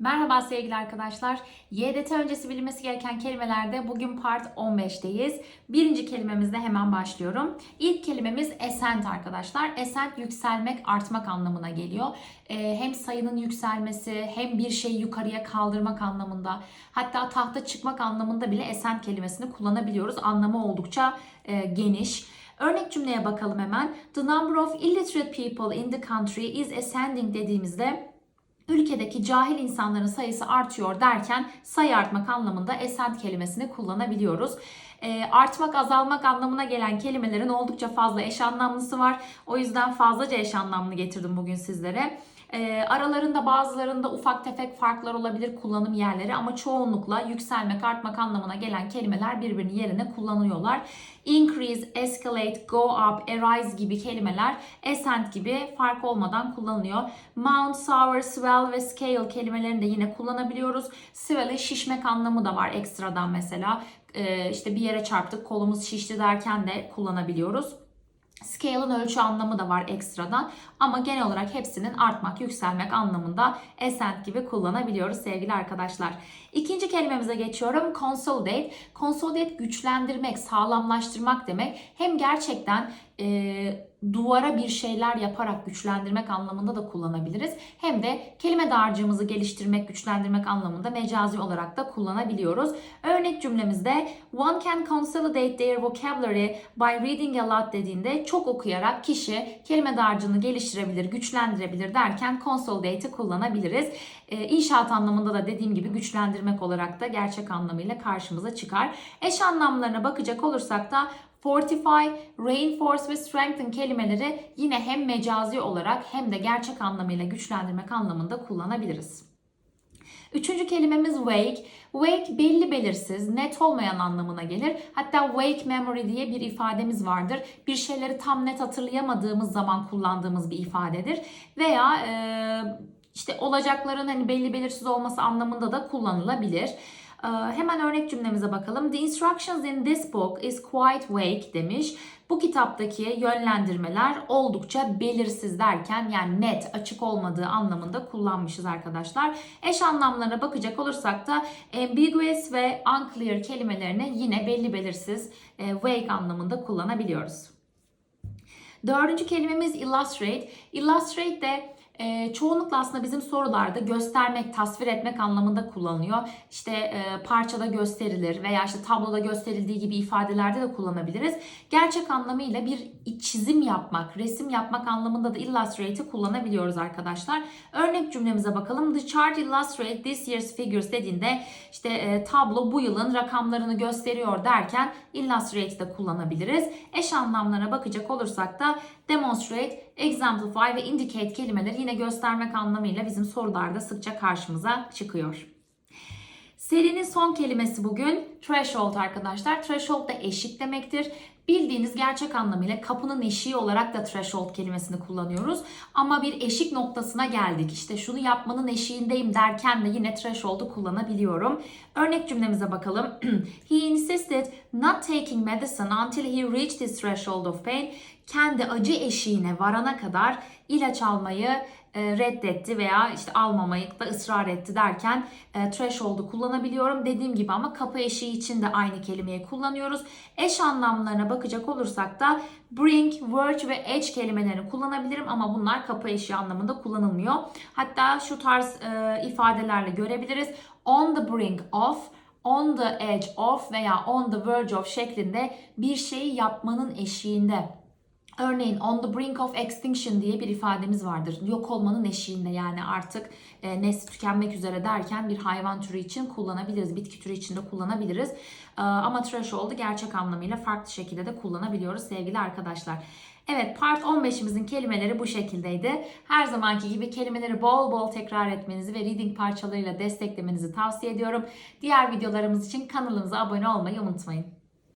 Merhaba sevgili arkadaşlar. YDT öncesi bilinmesi gereken kelimelerde bugün part 15'teyiz. Birinci kelimemizle hemen başlıyorum. İlk kelimemiz ascent arkadaşlar. Ascent yükselmek, artmak anlamına geliyor. Ee, hem sayının yükselmesi hem bir şeyi yukarıya kaldırmak anlamında hatta tahta çıkmak anlamında bile ascent kelimesini kullanabiliyoruz. Anlamı oldukça e, geniş. Örnek cümleye bakalım hemen. The number of illiterate people in the country is ascending dediğimizde ülkedeki cahil insanların sayısı artıyor derken sayı artmak anlamında ascend kelimesini kullanabiliyoruz. E, artmak, azalmak anlamına gelen kelimelerin oldukça fazla eş anlamlısı var. O yüzden fazlaca eş anlamlı getirdim bugün sizlere. E, aralarında bazılarında ufak tefek farklar olabilir kullanım yerleri ama çoğunlukla yükselmek, artmak anlamına gelen kelimeler birbirinin yerine kullanıyorlar. Increase, escalate, go up, arise gibi kelimeler ascend gibi fark olmadan kullanılıyor. Mount, sour, swell ve scale kelimelerini de yine kullanabiliyoruz. Swell'e şişmek anlamı da var ekstradan mesela. Ee, işte bir yere çarptık kolumuz şişti derken de kullanabiliyoruz. Scale'ın ölçü anlamı da var ekstradan ama genel olarak hepsinin artmak, yükselmek anlamında ascend gibi kullanabiliyoruz sevgili arkadaşlar. İkinci kelimemize geçiyorum. Consolidate. Consolidate güçlendirmek, sağlamlaştırmak demek. Hem gerçekten e, duvara bir şeyler yaparak güçlendirmek anlamında da kullanabiliriz. Hem de kelime dağarcığımızı geliştirmek, güçlendirmek anlamında mecazi olarak da kullanabiliyoruz. Örnek cümlemizde one can consolidate their vocabulary by reading a lot dediğinde çok okuyarak kişi kelime dağarcığını geliştirebilir, güçlendirebilir derken consolidate'i kullanabiliriz. Ee, inşaat anlamında da dediğim gibi güçlendirmek olarak da gerçek anlamıyla karşımıza çıkar. Eş anlamlarına bakacak olursak da Fortify, reinforce ve strengthen kelimeleri yine hem mecazi olarak hem de gerçek anlamıyla güçlendirmek anlamında kullanabiliriz. Üçüncü kelimemiz wake. Wake belli belirsiz, net olmayan anlamına gelir. Hatta wake memory diye bir ifademiz vardır. Bir şeyleri tam net hatırlayamadığımız zaman kullandığımız bir ifadedir. Veya e, işte olacakların hani belli belirsiz olması anlamında da kullanılabilir. Ee, hemen örnek cümlemize bakalım. The instructions in this book is quite vague demiş. Bu kitaptaki yönlendirmeler oldukça belirsiz derken yani net, açık olmadığı anlamında kullanmışız arkadaşlar. Eş anlamlarına bakacak olursak da ambiguous ve unclear kelimelerini yine belli belirsiz, e, vague anlamında kullanabiliyoruz. Dördüncü kelimemiz illustrate. Illustrate de e, çoğunlukla aslında bizim sorularda göstermek, tasvir etmek anlamında kullanılıyor. İşte e, parçada gösterilir veya işte tabloda gösterildiği gibi ifadelerde de kullanabiliriz. Gerçek anlamıyla bir çizim yapmak, resim yapmak anlamında da illustrate'i kullanabiliyoruz arkadaşlar. Örnek cümlemize bakalım. The chart illustrate this year's figures dediğinde işte e, tablo bu yılın rakamlarını gösteriyor derken illustrate'i de kullanabiliriz. Eş anlamlarına bakacak olursak da demonstrate, exemplify ve indicate kelimeleri yine göstermek anlamıyla bizim sorularda sıkça karşımıza çıkıyor. Serinin son kelimesi bugün threshold arkadaşlar. Threshold da eşik demektir. Bildiğiniz gerçek anlamıyla kapının eşiği olarak da threshold kelimesini kullanıyoruz. Ama bir eşik noktasına geldik. İşte şunu yapmanın eşiğindeyim derken de yine threshold'u kullanabiliyorum. Örnek cümlemize bakalım. he insisted not taking medicine until he reached his threshold of pain. Kendi acı eşiğine varana kadar ilaç almayı reddetti veya işte almamayı da ısrar etti derken e, threshold'u kullanabiliyorum. Dediğim gibi ama kapı eşiği için de aynı kelimeyi kullanıyoruz. Eş anlamlarına bakacak olursak da bring, verge ve edge kelimelerini kullanabilirim ama bunlar kapı eşiği anlamında kullanılmıyor. Hatta şu tarz e, ifadelerle görebiliriz. On the brink of, on the edge of veya on the verge of şeklinde bir şeyi yapmanın eşiğinde Örneğin on the brink of extinction diye bir ifademiz vardır. Yok olmanın eşiğinde yani artık e, nesli tükenmek üzere derken bir hayvan türü için kullanabiliriz. Bitki türü için de kullanabiliriz. E, ama threshold'u gerçek anlamıyla farklı şekilde de kullanabiliyoruz sevgili arkadaşlar. Evet part 15'imizin kelimeleri bu şekildeydi. Her zamanki gibi kelimeleri bol bol tekrar etmenizi ve reading parçalarıyla desteklemenizi tavsiye ediyorum. Diğer videolarımız için kanalımıza abone olmayı unutmayın.